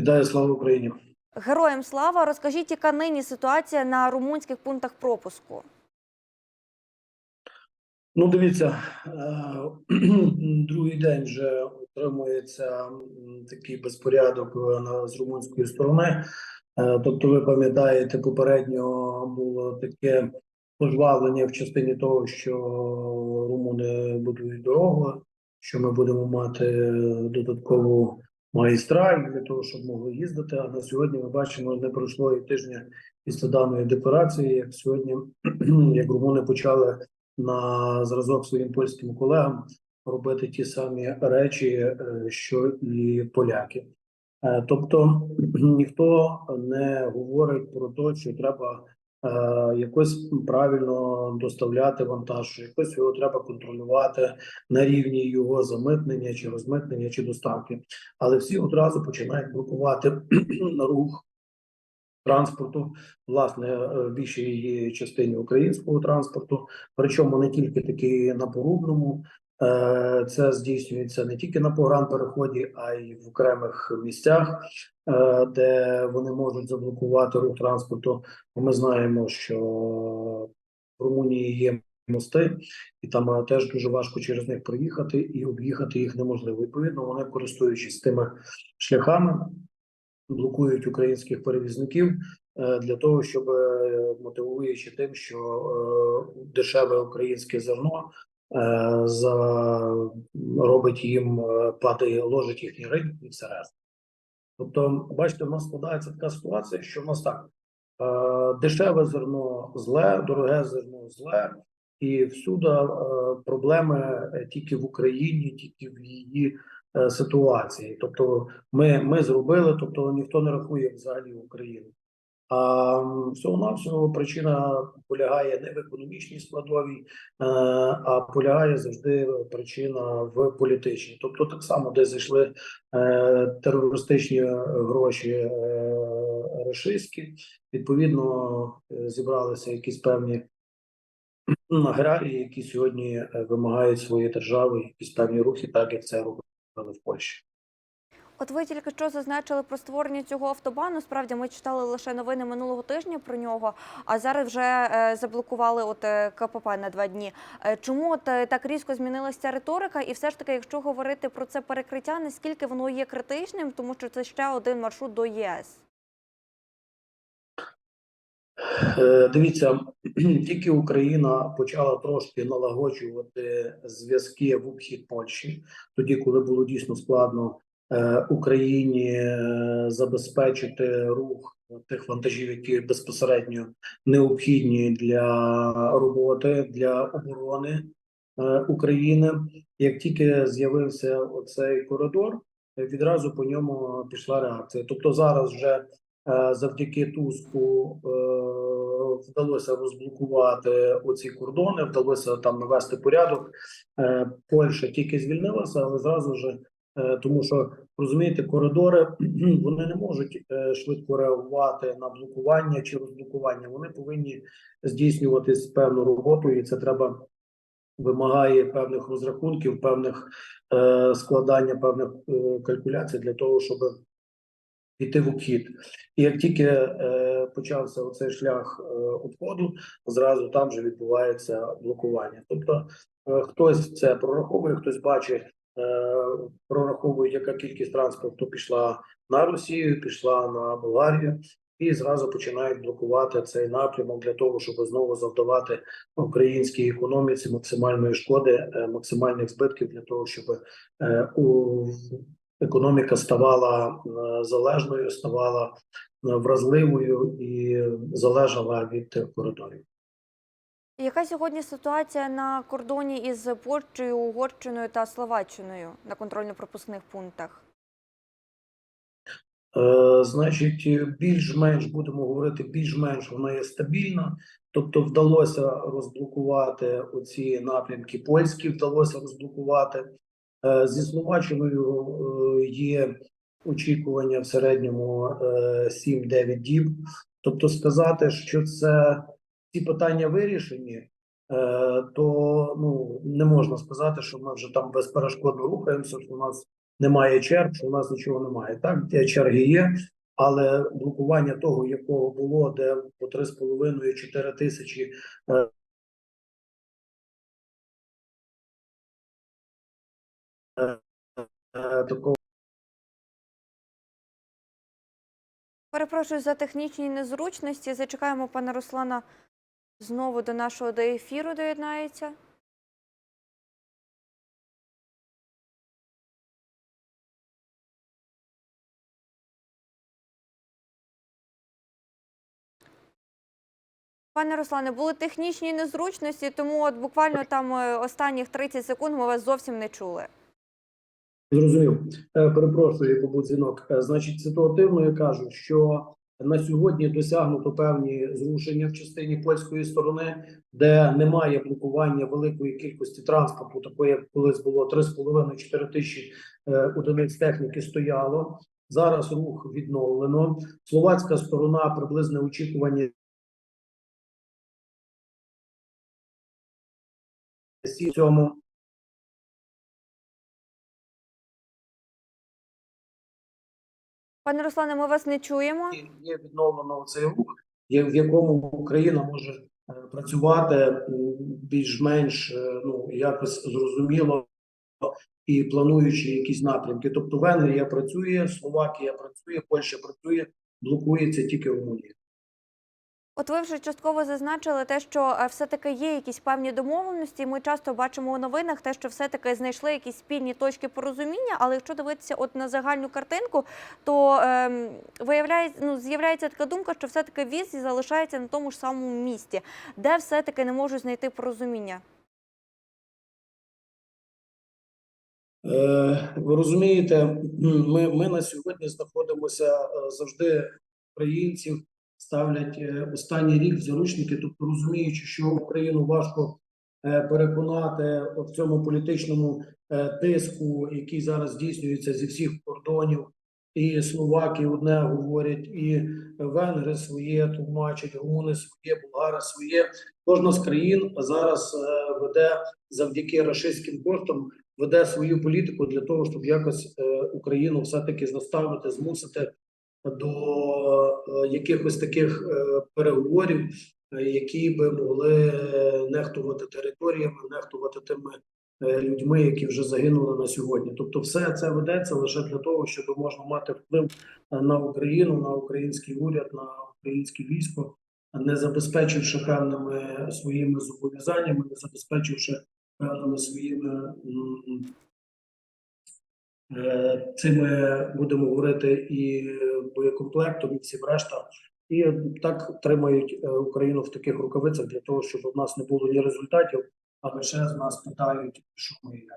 Вітаю, слава Україні. Героям слава! Розкажіть, яка нині ситуація на румунських пунктах пропуску? Ну, дивіться, е, другий день вже утримується такий безпорядок е, з румунської сторони. Е, Тобто, ви пам'ятаєте, попередньо було таке пожвавлення в частині того, що румуни будують дорогу, що ми будемо мати додаткову магістраль для того, щоб могли їздити. А на сьогодні ми бачимо, не пройшло і тижня після даної декларації, як сьогодні, як румуни почали на зразок своїм польським колегам робити ті самі речі, е, що і поляки. Е, Тобто ніхто не говорить про те, що треба якось правильно доставляти вантаж, якось його треба контролювати на рівні його замитнення чи розмитнення чи доставки. Але всі одразу починають блокувати рух транспорту, власне, е, в більшій частині українського транспорту, причому не тільки таки на порубному. Е, Це здійснюється не тільки на погранпереході, а й в окремих місцях, е, де вони можуть заблокувати рух транспорту. Ми знаємо, що в Румунії є мости, і там е, теж дуже важко через них проїхати і об'їхати їх неможливо. Відповідно, вони користуючись тими шляхами, блокують українських перевізників для того, щоб мотивуючи тим, що дешеве українське зерно за робить їм е, падає, ложить їхній ринок і все решта. Тобто, бачите, в нас складається така ситуація, що в нас так е, дешеве зерно зле, дороге зерно зле, і всюди е, проблеми е, тільки в Україні, тільки в її е, ситуації. Тобто, ми, ми зробили, тобто ніхто не рахує взагалі Україну. Всього навсього причина полягає не в економічній складовій, е, а полягає завжди причина в політичній. Тобто, так само, де зайшли е, терористичні гроші е, рашистські, відповідно зібралися якісь певні аграрії, які сьогодні вимагають своєї держави, якісь певні рухи, так як це робили в Польщі. От ви тільки що зазначили про створення цього автобану. Справді ми читали лише новини минулого тижня про нього, а зараз вже е, заблокували от е, КПП на два дні. Е, Чому от так різко змінилася риторика? І все ж таки, якщо говорити про це перекриття, наскільки воно є критичним, тому що це ще один маршрут до ЄС. Дивіться, тільки Україна почала трошки налагоджувати зв'язки в обхід Польщі, тоді, коли було дійсно складно Україні е, забезпечити рух тих вантажів, які безпосередньо необхідні для роботи для оборони е, України. Як тільки з'явився оцей коридор, е, відразу по ньому пішла реакція. Тобто зараз вже е, завдяки Туску е, вдалося розблокувати оці кордони, вдалося там навести порядок. Е, Польща тільки звільнилася, але зразу ж, е, тому що розумієте, коридори вони не можуть е, швидко реагувати на блокування чи розблокування. Вони повинні здійснюватись певну роботу, і це треба. Вимагає певних розрахунків, певних е, складання певних е, калькуляцій для того, щоб піти в обхід. І як тільки е, почався оцей шлях е, обходу, зразу там же відбувається блокування. Тобто е, хтось це прораховує, хтось бачить, е, прораховує, яка кількість транспорту пішла на Росію, пішла на Болгарію. І зразу починають блокувати цей напрямок для того, щоб знову завдавати українській економіці максимальної шкоди, е, максимальних збитків для того, щоб е, економіка ставала залежною, ставала вразливою і залежала від коридорів. Яка сьогодні ситуація на кордоні із Польщею, Угорщиною та Словаччиною на контрольно-пропускних пунктах? Е, Значить, більш-менш будемо говорити, більш-менш вона є стабільна. Тобто, вдалося розблокувати оці напрямки польські, вдалося розблокувати. Е, Зі Словаччиною е, є очікування в середньому е, 7-9 діб. Тобто, сказати, що це ці питання вирішені, е, то ну не можна сказати, що ми вже там безперешкодно рухаємося. Що у нас немає черг, що у нас нічого немає. Так, ті черги є, але блокування того, якого було, де по 3,5-4 тисячі е, е, такого Перепрошую за технічні незручності. Зачекаємо пана Руслана знову до нашого до ефіру доєднається. Пане Руслане, були технічні незручності, тому от буквально там е, останніх 30 секунд ми вас зовсім не чули. Зрозумів. Е, Перепрошую, побув дзвінок. Е, Значить, ситуативно я кажу, що на сьогодні досягнуто певні зрушення в частині польської сторони, де немає блокування великої кількості транспорту, такої як колись було 3,5-4 тисячі е, одиниць техніки стояло. Зараз рух відновлено. Словацька сторона приблизне очікування. 7 Пане Руслане, ми вас не чуємо. є відновлено рух, в якому Україна може е, працювати більш-менш е, ну якось зрозуміло і плануючи якісь напрямки. Тобто Венгрія працює, Словакія працює, Польща працює, блокується тільки Румунія. От ви вже частково зазначили те, що е, все-таки є якісь певні домовленості. Ми часто бачимо у новинах те, що все-таки знайшли якісь спільні точки порозуміння. Але якщо дивитися от на загальну картинку, то ем, виявляється, ну з'являється така думка, що все-таки віз залишається на тому ж самому місці, де все-таки не можуть знайти порозуміння. Е, ви розумієте, ми, ми на сьогодні знаходимося е, завжди українців ставлять е, останній рік заручники, тобто розуміючи, що Україну важко е, переконати в цьому політичному е, тиску, який зараз здійснюється зі всіх кордонів. І словаки одне говорять, і венгри своє тлумачать, румуни своє, болгари своє. Кожна з країн зараз веде завдяки рашистським коштам веде свою політику для того, щоб якось Україну все-таки заставити, змусити до е, якихось таких е, переговорів, е, які би могли нехтувати територіями, нехтувати тими людьми, які вже загинули на сьогодні. Тобто, все це ведеться лише для того, щоб можна мати вплив на Україну, на український уряд, на українське військо, не забезпечивши певними своїми зобов'язаннями, не забезпечивши певними своїми м, ми будемо говорити і боєкомплектом, і всім решта. І так тримають е, Україну в таких рукавицях для того, щоб у нас не було ні результатів, а лише з нас питають, що ми є.